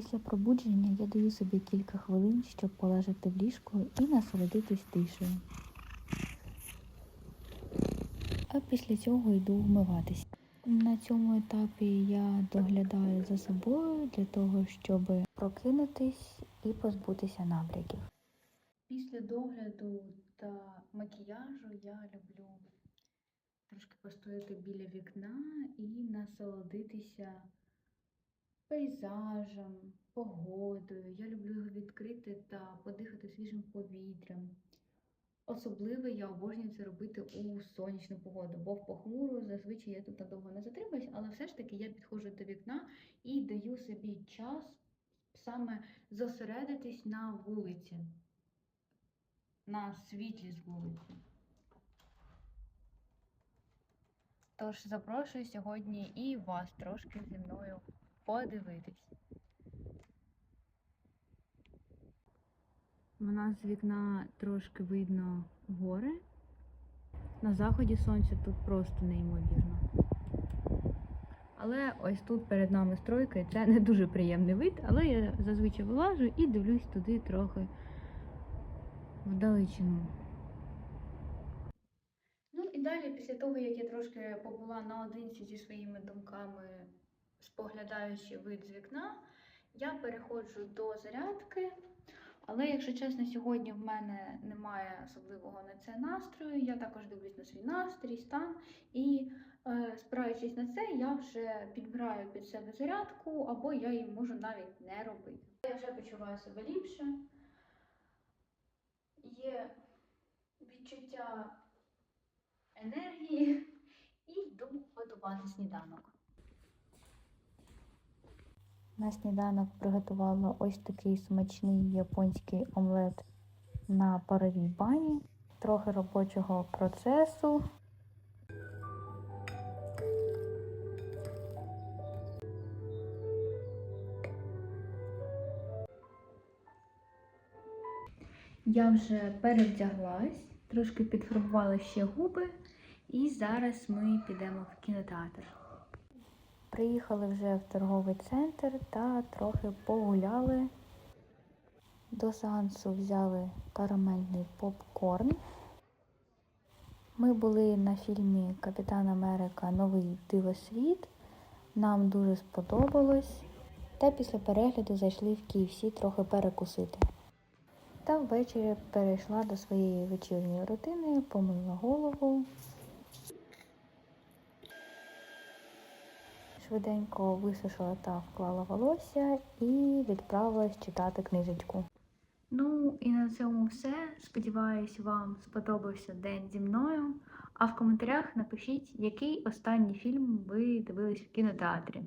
Після пробудження я даю собі кілька хвилин, щоб полежати в ліжку і насолодитись тишею. А після цього йду вмиватись. На цьому етапі я доглядаю за собою для того, щоб прокинутись і позбутися набряків. Після догляду та макіяжу я люблю трошки постояти біля вікна і насолодитися пейзажем, погодою. Я люблю його відкрити та подихати свіжим повітрям. Особливо я обожнюю це робити у сонячну погоду, бо в похмуру зазвичай я тут надовго не затримуюсь, але все ж таки я підходжу до вікна і даю собі час саме зосередитись на вулиці, на світлі з вулиці. Тож запрошую сьогодні і вас трошки зі мною подивитись. У нас з вікна трошки видно гори. На заході сонця тут просто неймовірно. Але ось тут перед нами стройка, і це не дуже приємний вид, але я зазвичай вилажу і дивлюсь туди трохи вдалечину. Ну і далі, після того, як я трошки побула наодинці зі своїми думками, споглядаючи вид з вікна, я переходжу до зарядки. Але, якщо чесно, сьогодні в мене немає особливого на це настрою. Я також дивлюсь на свій настрій, стан. І е, спираючись на це, я вже підбираю під себе зарядку, або я її можу навіть не робити. Я вже почуваю себе ліпше. Є відчуття енергії і йду готувати сніданок. На сніданок приготувала ось такий смачний японський омлет на паровій бані, трохи робочого процесу. Я вже перевдяглась, трошки підфарбувала ще губи, і зараз ми підемо в кінотеатр. Приїхали вже в торговий центр та трохи погуляли. До сеансу взяли карамельний попкорн. Ми були на фільмі Капітан Америка Новий Дивосвіт. Нам дуже сподобалось. Та після перегляду зайшли в KFC трохи перекусити. Та ввечері перейшла до своєї вечірньої рутини, помила голову. Швиденько висушила та вклала волосся і відправилась читати книжечку. Ну і на цьому все. Сподіваюсь, вам сподобався день зі мною. А в коментарях напишіть, який останній фільм ви дивились в кінотеатрі.